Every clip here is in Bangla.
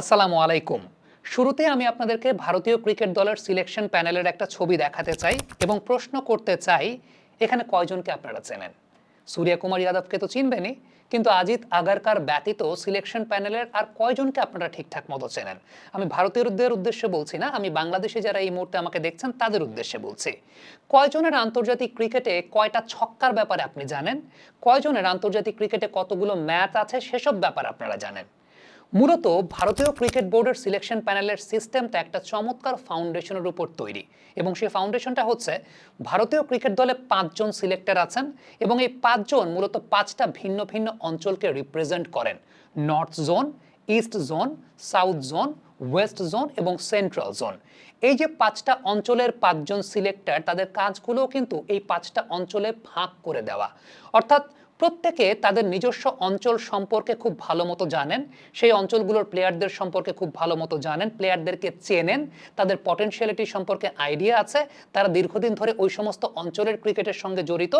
আসসালামু আলাইকুম। শুরুতে আমি আপনাদেরকে ভারতীয় ক্রিকেট দলের সিলেকশন প্যানেলের একটা ছবি দেখাতে চাই এবং প্রশ্ন করতে চাই, এখানে কয়জনকে আপনারা চেনেন? সূর্যকুমার যাদবকে তো চিনবেনই, কিন্তু আজিত আগারকার ব্যতীত সিলেকশন প্যানেলের আর কয়জনকে আপনারা ঠিকঠাক মতো চেনেন? আমি ভারতীয়দের উদ্দেশ্যে বলছি না, আমি বাংলাদেশে যারা এই মুহূর্তে আমাকে দেখছেন, তাদের উদ্দেশ্যে বলছি। কয়জনের আন্তর্জাতিক ক্রিকেটে কয়টা ছক্কার ব্যাপারে আপনি জানেন? কয়জনের আন্তর্জাতিক ক্রিকেটে কতগুলো ম্যাচ আছে, সেসব ব্যাপার আপনারা জানেন? মূলত ভারতীয় ক্রিকেট বোর্ডের সিলেকশন প্যানেলের সিস্টেমটা একটা চমৎকার ফাউন্ডেশনের উপর তৈরি। এবং সেই ফাউন্ডেশনটা হচ্ছে ভারতীয় ক্রিকেট দলে পাঁচজন সিলেক্টর আছেন এবং এই পাঁচজন মূলত পাঁচটা ভিন্ন ভিন্ন অঞ্চলকে রিপ্রেজেন্ট করেন। North zone, east zone, south zone, west zone এবং সেন্ট্রাল জোন। এই যে পাঁচটা অঞ্চলের পাঁচজন সিলেক্টর তাদের কাজগুলো কিন্তু এই পাঁচটা অঞ্চলে ভাগ করে দেওয়া। অর্থাৎ প্রত্যেকে তাদের নিজস্ব অঞ্চল সম্পর্কে খুব ভালো মতো জানেন। সেই অঞ্চলগুলোর প্লেয়ারদের সম্পর্কে খুব ভালো মতো জানেন। প্লেয়ারদেরকে চেনেন। তাদের পটেনশিয়ালিটি সম্পর্কে আইডিয়া আছে। তারা দীর্ঘদিন ধরে ওই সমস্ত অঞ্চলের ক্রিকেটের সঙ্গে জড়িত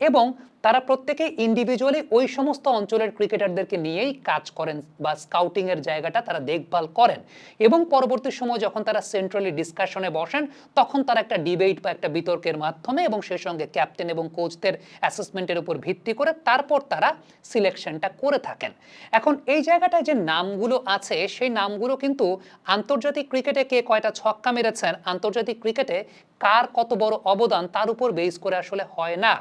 এবং তারা প্রত্যেকেই ইন্ডিভিজুয়ালি ওই সমস্ত অঞ্চলের ক্রিকেটারদেরকে নিয়েই কাজ করেন বা স্কাউটিংয়ের জায়গাটা তারা দেখভাল করেন। এবং পরবর্তী সময় যখন তারা সেন্ট্রালি ডিসকাশনে বসেন, তখন তারা একটা ডিবেট বা একটা বিতর্কের মাধ্যমে এবং সেই সঙ্গে ক্যাপ্টেন এবং কোচদের অ্যাসেসমেন্টের উপর ভিত্তি করে তারপর তারা সিলেকশনটা করে থাকেন। এখন এই জায়গাটায় যে নামগুলো আছে, সেই নামগুলো কিন্তু আন্তর্জাতিক ক্রিকেটে কে কয়টা ছক্কা মেরেছেন, আন্তর্জাতিক ক্রিকেটে কার কত বড় অবদান, তার উপর বেস করে আসলে হয় না।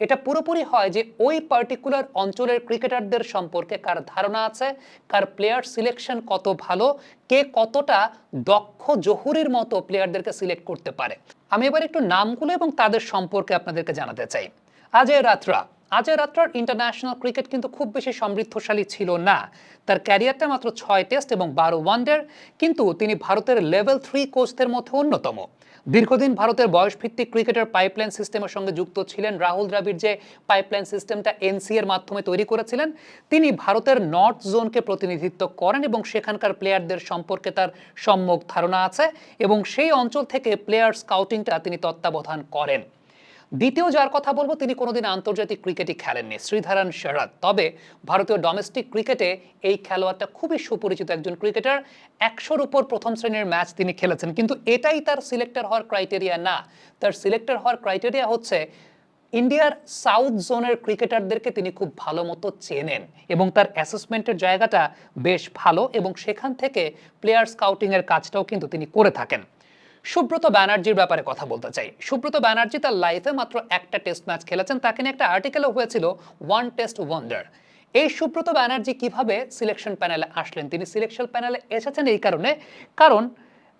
এটা পুরোপুরি হয় যে ওই পার্টিকুলার অঞ্চলের ক্রিকেটারদের সম্পর্কে কার ধারণা আছে, কার প্লেয়ার সিলেকশন কত ভালো, কে কতটা দক্ষ জহুরির মতো প্লেয়ারদেরকে সিলেক্ট করতে পারে। আমি এবার একটু নামগুলো এবং তাদের সম্পর্কে আপনাদেরকে জানাতে চাই। আজয় রাত্রা। আজয় রাত্রার ইন্টারন্যাশনাল ক্রিকেট কিন্তু খুব বেশি সমৃদ্ধশালী ছিল না। তার ক্যারিয়ারটা মাত্র ছয় টেস্ট এবং বারো ওয়ানডের কিন্তু তিনি ভারতের লেভেল থ্রি কোচদের মধ্যে অন্যতম। দীর্ঘদিন ভারতের বয়সভিত্তিক ক্রিকেটের পাইপলাইন সিস্টেমের সঙ্গে যুক্ত ছিলেন রাহুল দ্রাবিড় যে পাইপলাইন সিস্টেমটা এনসি এর মাধ্যমে তৈরি করেছিলেন। তিনি ভারতের নর্থ জোনকে প্রতিনিধিত্ব করেন এবং সেখানকার প্লেয়ারদের সম্পর্কে তার সম্যক ধারণা আছে এবং সেই অঞ্চল থেকে প্লেয়ার স্কাউটিংটা তিনি তত্ত্বাবধান করেন। দ্বিতীয় যার কথা বলব, তিনি কোনোদিন আন্তর্জাতিক ক্রিকেটই খেলেননি, শ্রীধারান শরৎ তবে ভারতীয় ডোমেস্টিক ক্রিকেটে এই খেলোয়াড়টা খুবই সুপরিচিত একজন ক্রিকেটার একশোর উপর প্রথম শ্রেণির ম্যাচ তিনি খেলেছেন। কিন্তু এটাই তার সিলেক্টর হওয়ার ক্রাইটেরিয়া না। তার সিলেক্টর হওয়ার ক্রাইটেরিয়া হচ্ছে, ইন্ডিয়ার সাউথ জোনের ক্রিকেটারদেরকে তিনি খুব ভালো মতো চেনেন এবং তার অ্যাসেসমেন্টের জায়গাটা বেশ ভালো এবং সেখান থেকে প্লেয়ার স্কাউটিংয়ের কাজটাও কিন্তু তিনি করে থাকেন। সুব্রত ব্যানার্জির ব্যাপারে কথা বলতে চাই। সুব্রত ব্যানার্জি তার লাইফে মাত্র একটা টেস্ট ম্যাচ খেলেছেন। তাকে নিয়ে একটা আর্টিকেলও হয়েছিল ওয়ান টেস্ট ওয়ান্ডার এই সুব্রত ব্যানার্জি কীভাবে সিলেকশন প্যানেলে আসলেন? তিনি সিলেকশন প্যানেলে এসেছেন এই কারণে, কারণ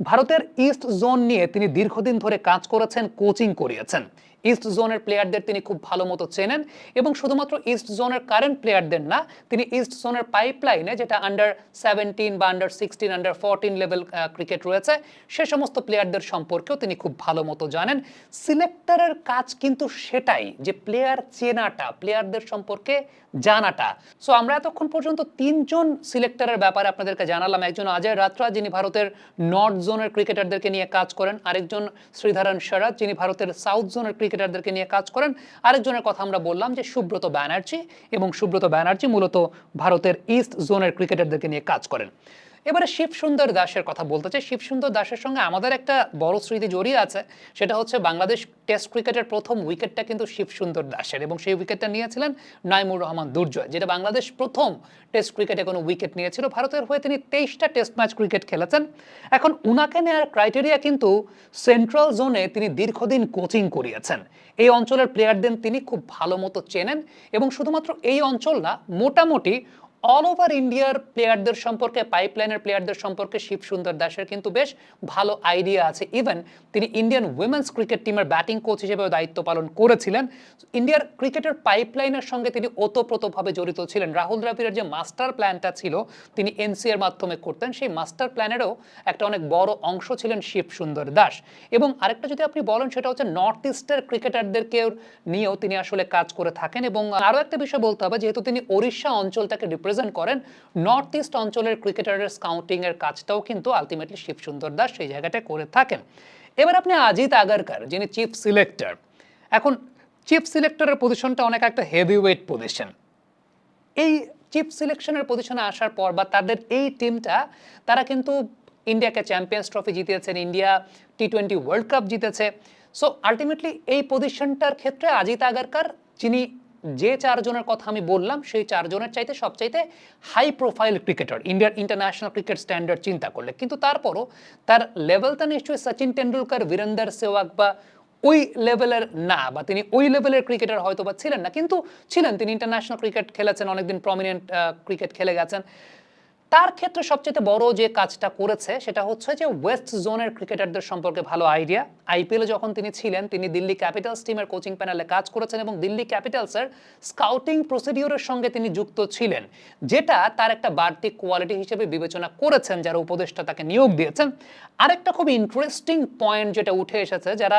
ভারতের ইস্ট জোন নিয়ে তিনি দীর্ঘদিন ধরে কাজ করেছেন কোচিং করিয়েছেন। ইস্ট জোনের প্লেয়ারদের তিনি খুব ভালো মতো চেনেন এবং শুধুমাত্র ইস্ট জোনের কারেন্ট প্লেয়ারদের না, তিনি ইস্ট জোনের পাইপলাইনে যেটা আন্ডার সেভেন্টিন বা under sixteen under fourteen level cricket রয়েছে, সে সমস্ত প্লেয়ারদের সম্পর্কেও তিনি খুব ভালো মতো জানেন। সিলেক্টরের কাজ কিন্তু সেটাই যে প্লেয়ার চেনাটা প্লেয়ারদের সম্পর্কে জানাটা। সো আমরা এতক্ষণ পর্যন্ত তিনজন সিলেক্টরের ব্যাপারে আপনাদেরকে জানালাম। একজন অজয় রাত্রা, যিনি ভারতের নর্থ জোনের ক্রিকেটারদেরকে নিয়ে কাজ করেন। আরেকজন শ্রীধারন শরৎ, যিনি ভারতের সাউথ জোনের ক্রিকেটারদেরকে নিয়ে কাজ করেন। আরেকজনের কথা আমরা বললাম যে সুব্রত ব্যানার্জি এবং সুব্রত ব্যানার্জি মূলত ভারতের ইস্ট জোনের ক্রিকেটারদেরকে নিয়ে কাজ করেন। এবারে শিবসুন্দর দাসের কথা বলতে চাই। শিবসুন্দর দাসের সঙ্গে আমাদের একটা বড় স্মৃতি জড়িয়ে আছে। সেটা হচ্ছে বাংলাদেশ টেস্ট ক্রিকেটের প্রথম উইকেটটা কিন্তু শিবসুন্দর দাসের এবং সেই উইকেটটা নিয়েছিলেন নাইমুর রহমান দুর্জয়, যেটা বাংলাদেশ প্রথম টেস্ট ক্রিকেটে কোনো উইকেট নিয়েছিল। ভারতের হয়ে তিনি তেইশটা টেস্ট ম্যাচ ক্রিকেট খেলেছেন। এখন উনাকে নেওয়ার ক্রাইটেরিয়া কিন্তু সেন্ট্রাল জোনে তিনি দীর্ঘদিন কোচিং করিয়েছেন। এই অঞ্চলের প্লেয়ারদের তিনি খুব ভালো মতো চেনেন এবং শুধুমাত্র এই অঞ্চল না, মোটামুটি অল ওভার ইন্ডিয়ার প্লেয়ারদের সম্পর্কে পাইপলাইনের প্লেয়ারদের সম্পর্কে শিব সুন্দর দাসের কিন্তু বেশ ভালো আইডিয়া আছে। ইভেন তিনি ইন্ডিয়ান উইমেন্স ক্রিকেট টিমের ব্যাটিং কোচ হিসেবেও দায়িত্ব পালন করেছিলেন। ইন্ডিয়ার ক্রিকেটের পাইপলাইনের সঙ্গে তিনি ওতপ্রোতভাবে জড়িত ছিলেন। রাহুল দ্রাবিড়ের যে মাস্টার প্ল্যানটা ছিল, তিনি এনসি এর মাধ্যমে করতেন। সেই মাস্টার প্ল্যানেরও একটা অনেক বড় অংশ ছিলেন শিব সুন্দর দাস। এবং আরেকটা যদি আপনি বলেন, সেটা হচ্ছে নর্থ ইস্টের ক্রিকেটারদেরকে নিয়েও তিনি আসলে কাজ করে থাকেন। এবং আরও একটা বিষয় বলতে হবে, যেহেতু তিনি ওড়িশা অঞ্চলটাকে রিপ্রেজেন্ট করেন নর্থ ইস্ট অঞ্চলের ক্রিকেটারের স্কাউটিং এর কাজটাও কিন্তু আলটিমেটলি শিবসুন্দর দাস সেই জায়গাটা করে থাকেন। এবার আপনি আজিত আগারকার, যিনি চিফ সিলেক্টর এখন চিফ সিলেক্টরের পজিশনটা অনেক একটা হেভি ওয়েট পজিশন এই চিফ সিলেকশনের পজিশনে আসার পর বা তাদের এই টিমটা তারা কিন্তু ইন্ডিয়াকে champions Trophy জিতিয়েছেন India T twenty World Cup জিতেছে। সো আলটিমেটলি এই পজিশনটার ক্ষেত্রে আজিত আগারকার, যিনি যে চারজনের কথা আমি বললাম, সেই চারজনের চাইতে সবচাইতে হাই প্রোফাইল ক্রিকেটার ইন্ডিয়ার ইন্টারন্যাশনাল ক্রিকেট স্ট্যান্ডার্ড চিন্তা করলে। কিন্তু তারপরও তার লেভেলটা নিশ্চয়ই সচিন টেন্ডুলকার বীরেন্দর সেওয়াগ বা ওই লেভেলের না, বা তিনি ওই লেভেলের ক্রিকেটার হয়তো বা ছিলেন না। কিন্তু ছিলেন, তিনি ইন্টারন্যাশনাল ক্রিকেট খেলেছেন, অনেকদিন প্রমিনেন্ট ক্রিকেট খেলে গেছেন। তার ক্ষেত্রে সবচেয়ে বড় যে কাজটা করেছে সেটা হচ্ছে যে ওয়েস্ট জোনের ক্রিকেটারদের সম্পর্কে ভালো আইডিয়া আইপিএলে যখন তিনি ছিলেন, তিনি দিল্লি ক্যাপিটালস টিমের কোচিং প্যানেলে কাজ করেছেন এবং দিল্লি ক্যাপিটালসের স্কাউটিং প্রসিডিওরের সঙ্গে তিনি যুক্ত ছিলেন, যেটা তার একটা বাড়তি কোয়ালিটি হিসেবে বিবেচনা করেছেন, যারা উপদেষ্টা তাকে নিয়োগ দিয়েছেন। আরেকটা খুব ইন্টারেস্টিং পয়েন্ট যেটা উঠে এসেছে, যারা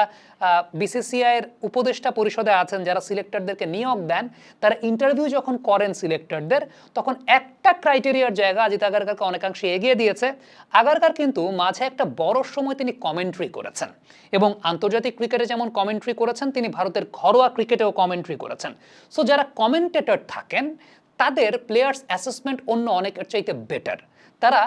বিসিসিআইয়ের উপদেষ্টা পরিষদে আছেন, যারা সিলেক্টরদেরকে নিয়োগ দেন, তারা ইন্টারভিউ যখন করেন সিলেক্টরদের তখন একটা ক্রাইটেরিয়ার জায়গা অজিত আগারকারকে অনেকাংশে এগিয়ে দিয়েছে। আগারকার কিন্তু মাঝে একটা বড় সময় তিনি কমেন্ট্রি করেছেন এবং আন্তর্জাতিক ক্রিকেটে যেমন কমেন্ট্রি করেছেন, তিনি ভারতের ঘরোয়া ক্রিকেটেও কমেন্ট্রি করেছেন। সো যারা কমেন্টেটর থাকেন, তাদের প্লেয়ার্স অ্যাসেসমেন্ট অন্য অনেকের চাইতে বেটার তারা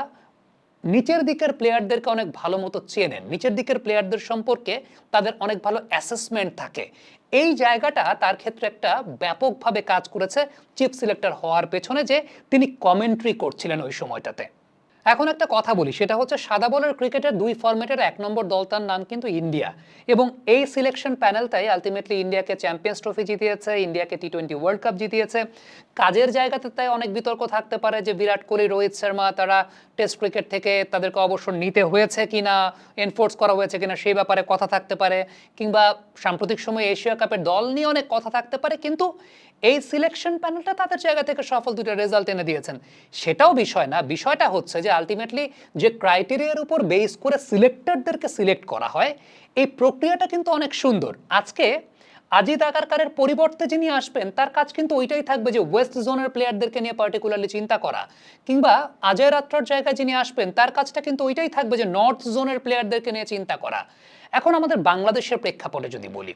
নিচের দিকের প্লেয়ারদেরকে অনেক ভালো মতো চেনেন। নিচের দিকের প্লেয়ারদের সম্পর্কে তাদের অনেক ভালো অ্যাসেসমেন্ট থাকে। এই জায়গাটা তার ক্ষেত্রে একটা ব্যাপকভাবে কাজ করেছে চিফ সিলেক্টর হওয়ার পেছনে যে তিনি কমেন্ট্রি করছিলেন ওই সময়টাতে। এখন একটা কথা বলি, সেটা হচ্ছে সাদা বলের ক্রিকেটের দুই ফরম্যাটের এক নম্বর দল তার নাম কিন্তু ইন্ডিয়া। এবং এই সিলেকশন প্যানেলটাই আলটিমেটলি ইন্ডিয়াকে চ্যাম্পিয়ন্স ট্রফি জিতিয়েছে, ইন্ডিয়াকে টি টোয়েন্টি ওয়ার্ল্ড কাপ জিতিয়েছে। কাজের জায়গাতে তাই অনেক বিতর্ক থাকতে পারে যে বিরাট কোহলি, রোহিত শর্মা, তারা টেস্ট ক্রিকেট থেকে তাদেরকে অবসর নিতে হয়েছে কিনা এনফোর্স করা হয়েছে কিনা, সেই ব্যাপারে কথা থাকতে পারে। কিংবা সাম্প্রতিক সময়ে এশিয়া কাপের দল নিয়ে অনেক কথা থাকতে পারে, কিন্তু এই সিলেকশন প্যানেলটা তাদের জায়গা থেকে সফল দুটো রেজাল্ট এনে দিয়েছেন। সেটাও বিষয় না, বিষয়টা হচ্ছে যে আলটিমেটলি যে ক্রাইটেরিয়ার উপর বেস করে সিলেক্টরদেরকে সিলেক্ট করা হয়, এই প্রক্রিয়াটা কিন্তু অনেক সুন্দর। আজকে আজিত আগারকারের পরিবর্তে যিনি আসবেন, তার কাজ কিন্তু ওইটাই থাকবে যে ওয়েস্ট জোনের প্লেয়ারদেরকে নিয়ে পার্টিকুলারলি চিন্তা করা। কিংবা অজয় রাত্রর জায়গায় যিনি আসবেন, তার কাজটা কিন্তু ওইটাই থাকবে যে নর্থ জোনের প্লেয়ারদেরকে নিয়ে চিন্তা করা। এখন আমাদের বাংলাদেশের প্রেক্ষাপটে যদি বলি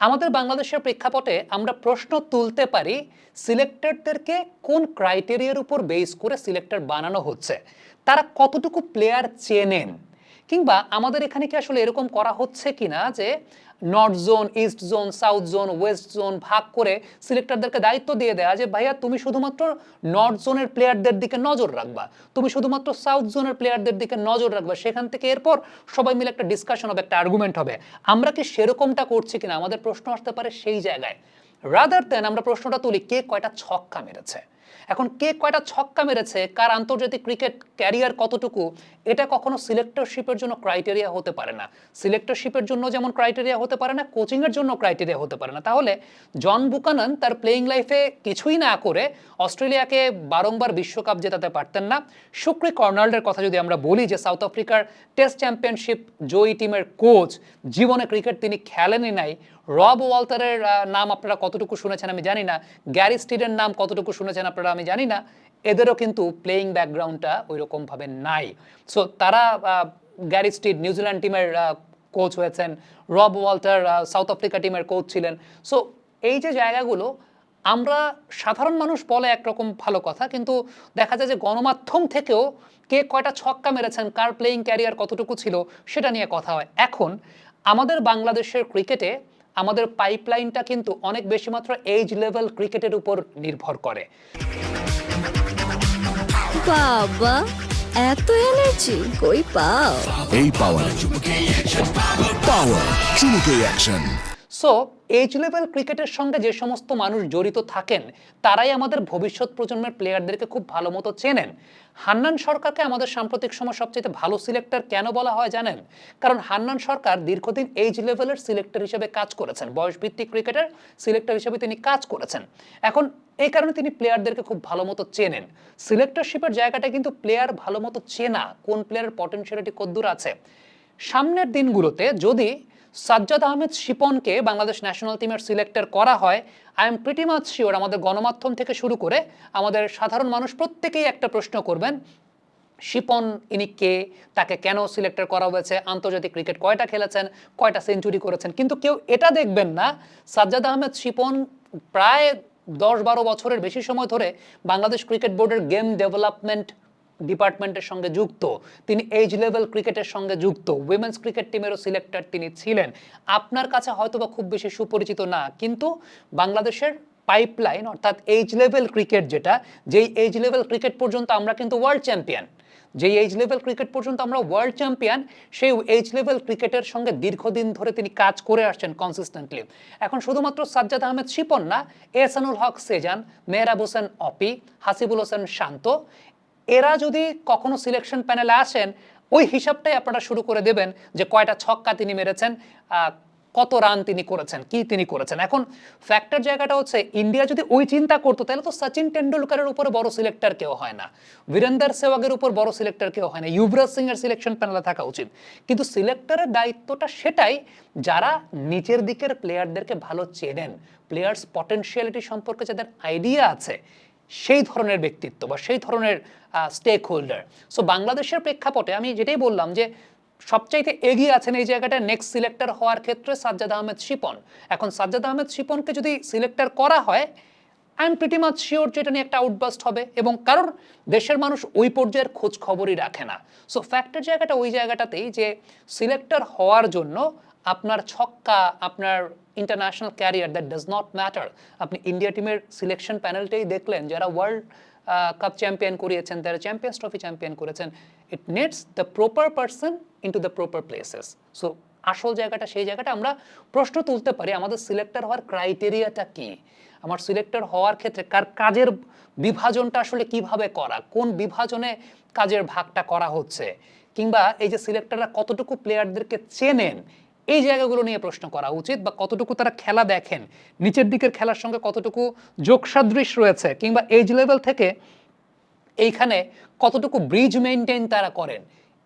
আমাদের বাংলাদেশের প্রেক্ষাপটে আমরা প্রশ্ন তুলতে পারি সিলেক্টরদেরকে কোন ক্রাইটেরিয়ার উপর বেস করে সিলেক্টর বানানো হচ্ছে। তারা কতটুকু প্লেয়ার চেনেন? কিংবা আমাদের এখানে কি আসলে এরকম করা হচ্ছে কিনা যে north zone east zone south zone west zone ভাগ করে সিলেক্টরদেরকে দায়িত্ব দিয়ে দেওয়া যে, ভাইয়া, তুমি শুধুমাত্র নর্থ জোনের প্লেয়ারদের দিকে নজর রাখবা। তুমি শুধুমাত্র সাউথ জোনের প্লেয়ারদের দিকে নজর রাখবা। সেখান থেকে এরপর সবাই মিলে একটা ডিসকাশন হবে, একটা আর্গুমেন্ট হবে। আমরা কি সেরকমটা করছি কিনা? আমাদের প্রশ্ন আসতে পারে সেই জায়গায়। রাদার দেন আমরা প্রশ্নটা তুলি, কে কয়টা ছক্কা মেরেছে? এখন কে কয়টা ছক্কা মেরেছে, কার আন্তর্জাতিক ক্রিকেট ক্যারিয়ার কতটুকু, এটা কখনো সিলেক্টরশিপের জন্য ক্রাইটেরিয়া হতে পারে না। সিলেক্টরশিপের জন্য যেমন ক্রাইটেরিয়া হতে পারে না, কোচিংয়ের জন্য ক্রাইটেরিয়া হতে পারে না। তাহলে জন বুকানন তার প্লেয়িং লাইফে কিছুই না করে অস্ট্রেলিয়াকে বারংবার বিশ্বকাপ জেতাতে পারতেন না। শুক্রি কর্নাল্ডের কথা যদি আমরা বলি যে সাউথ আফ্রিকার টেস্ট চ্যাম্পিয়নশিপ জয়ী টিমের কোচ জীবনে ক্রিকেট তিনি খেলেনই নাই। রব ওয়াল্টারের আহ, নাম আপনারা কতটুকু শুনেছেন আমি জানি না। গ্যারি স্টিডের নাম কতটুকু শুনেছেন আপনারা আমি জানি না। এদেরও কিন্তু প্লেয়িং ব্যাকগ্রাউন্ডটা ওই রকমভাবে নাই। সো তারা গ্যারি স্টিড নিউজিল্যান্ড টিমের কোচ হয়েছেন। রব ওয়াল্টার সাউথ আফ্রিকা টিমের কোচ ছিলেন। সো এই যে জায়গাগুলো আমরা সাধারণ মানুষ বলে একরকম ভালো কথা কিন্তু দেখা যায় যে গণমাধ্যম থেকেও কে কয়টা ছক্কা মেরেছেন কার প্লেয়িং ক্যারিয়ার কতটুকু ছিল সেটা নিয়ে কথা হয়। এখন আমাদের বাংলাদেশের ক্রিকেটে আমাদের পাইপলাইনটা কিন্তু অনেক বেশি মাত্র এজ লেভেল ক্রিকেটের উপর নির্ভর করে। বাবা এত এনার্জি কই পাও? এই পাওয়ার পাওয়ার চুমুকে অ্যাকশন সো এজ লেভেল ক্রিকেটের সঙ্গে যে সমস্ত মানুষ জড়িত থাকেন, তারাই আমাদের ভবিষ্যৎ প্রজন্মের প্লেয়ারদেরকে খুব ভালো মতো চেনেন। হান্নান সরকারকে আমাদের সাম্প্রতিক সময় সবচেয়ে ভালো সিলেক্টর কেন বলা হয় জানেন? কারণ হান্নান সরকার দীর্ঘদিন এইজ লেভেলের সিলেক্টর হিসেবে কাজ করেছেন। বয়সভিত্তিক ক্রিকেটের সিলেক্টর হিসেবে তিনি কাজ করেছেন। এখন এই কারণে তিনি প্লেয়ারদেরকে খুব ভালো মতো চেনেন। সিলেক্টরশিপের জায়গাটা কিন্তু প্লেয়ার ভালো মতো চেনা, কোন প্লেয়ারের পটেনশিয়ালিটি কদ্দূর আছে। সামনের দিনগুলোতে যদি সাজ্জাদ আহমেদ শিপনকে বাংলাদেশ ন্যাশনাল টিমের সিলেক্টর করা হয়। I am pretty much sure আমাদের গণমাধ্যম থেকে শুরু করে আমাদের সাধারণ মানুষ প্রত্যেকেই একটা প্রশ্ন করবেন, শিপন, ইনি কে? তাকে কেন সিলেক্টর করা হয়েছে? আন্তর্জাতিক ক্রিকেট কয়টা খেলেছেন? কয়টা সেঞ্চুরি করেছেন? কিন্তু কেউ এটা দেখবেন না, সাজ্জাদ আহমেদ শিপন প্রায় দশ বারো বছরের বেশি সময় ধরে বাংলাদেশ ক্রিকেট বোর্ডের গেম ডেভেলপমেন্ট ডিপার্টমেন্টের সঙ্গে যুক্ত, তিনি এজ লেভেল ক্রিকেটের সঙ্গে যুক্ত উইমেন্স ক্রিকেট টিমেরও সিলেক্টর তিনি ছিলেন। আপনার কাছে হয়তো বা খুব বেশি সুপরিচিত না, কিন্তু বাংলাদেশের পাইপলাইন অর্থাৎ এজ লেভেল ক্রিকেট যেটা, যেই এজ লেভেল ক্রিকেট পর্যন্ত আমরা কিন্তু ওয়ার্ল্ড চ্যাম্পিয়ন যেই এজ লেভেল ক্রিকেট পর্যন্ত আমরা ওয়ার্ল্ড চ্যাম্পিয়ন সেই এজ লেভেল ক্রিকেটের সঙ্গে দীর্ঘদিন ধরে তিনি কাজ করে আসছেন কনসিস্টেন্টলি এখন শুধুমাত্র সাজ্জাদ আহমেদ শিপন না, এহসানুল হক সেজান, মেহরাব হোসেন অপি, হাসিবুল হোসেন শান্ত এরা যদি কখনো সিলেকশন প্যানেলে আসেন, ওই হিসাবটাই আপনারা শুরু করে দেবেন যে কয়টা ছক্কা তিনি মেরেছেন কত রান তিনি করেছেন, কি তিনি করেছেন। এখন ফ্যাক্টর জায়গাটা হচ্ছে ইন্ডিয়া যদি ওই চিন্তা করতো, তাহলে তো সচিন টেন্ডুলকারের উপরে বড় সিলেক্টর কেউ হয় না। বীরেন্দর সেওয়াগের উপর বড় সিলেক্টর কেউ হয় না। যুবরাজ সিং এর সিলেকশন প্যানেলে থাকা উচিত। কিন্তু সিলেক্টরের দায়িত্বটা সেটাই, যারা নিচের দিকের প্লেয়ারদেরকে ভালো চেনেন প্লেয়ার্স পটেনশিয়ালিটি সম্পর্কে যাদের আইডিয়া আছে সেই ধরনের ব্যক্তিত্ব বা সেই ধরনের স্টেক হোল্ডার সো বাংলাদেশের প্রেক্ষাপটে আমি যেটাই বললাম যে, সবচাইতে এগিয়ে আছেন এই জায়গাটা নেক্সট সিলেক্টর হওয়ার ক্ষেত্রে সাজ্জাদ আহমেদ শিপন। এখন সাজ্জাদ আহমেদ শিপনকে যদি সিলেক্টর করা হয় I am pretty much sure যে এটা নিয়ে একটা আউটবাস্ট হবে এবং কারণ দেশের মানুষ ওই পর্যায়ের খোঁজ খবরই রাখে না। সো ফ্যাক্টর জায়গাটা ওই জায়গাটাতেই যে সিলেক্টর হওয়ার জন্য আপনার ছক্কা, আপনার international career that does not matter আপনি ইন্ডিয়া টিমের সিলেকশন প্যানেলটাই দেখলেন যারা ওয়ার্ল্ড কাপ চ্যাম্পিয়ন করিয়েছেন, যারা চ্যাম্পিয়ন্স ট্রফি চ্যাম্পিয়ন করেছেন it needs the proper person in to the proper places so আসল জায়গাটা, সেই জায়গাটা আমরা প্রশ্ন তুলতে পারি, আমাদের সিলেক্টর হওয়ার ক্রাইটেরিয়াটা কি? আমার সিলেক্টর হওয়ার ক্ষেত্রে কার কাজের বিভাজনটা আসলে কীভাবে করা? কোন বিভাজনে কাজের ভাগটা করা হচ্ছে? কিংবা এই যে সিলেক্টররা কতটুকু প্লেয়ারদেরকে চেনেন? এই জায়গাগুলো নিয়ে প্রশ্ন করা উচিত বা কতটুকু তারা খেলা দেখেন, নিচের দিকের খেলার সঙ্গে কতটুকু যোগসাদৃশ রয়েছে কিংবা এজ লেভেল থেকে এইখানে কতটুকু ব্রিজ মেনটেন তারা করেন,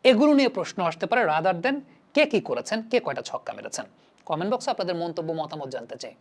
এগুলো নিয়ে প্রশ্ন আসতে পারে রাদার দেন কে কি করেছেন, কে কয়টা ছক্কা মেরেছেন। কমেন্ট বক্সে আপনাদের মন্তব্য, মতামত জানতে চাই।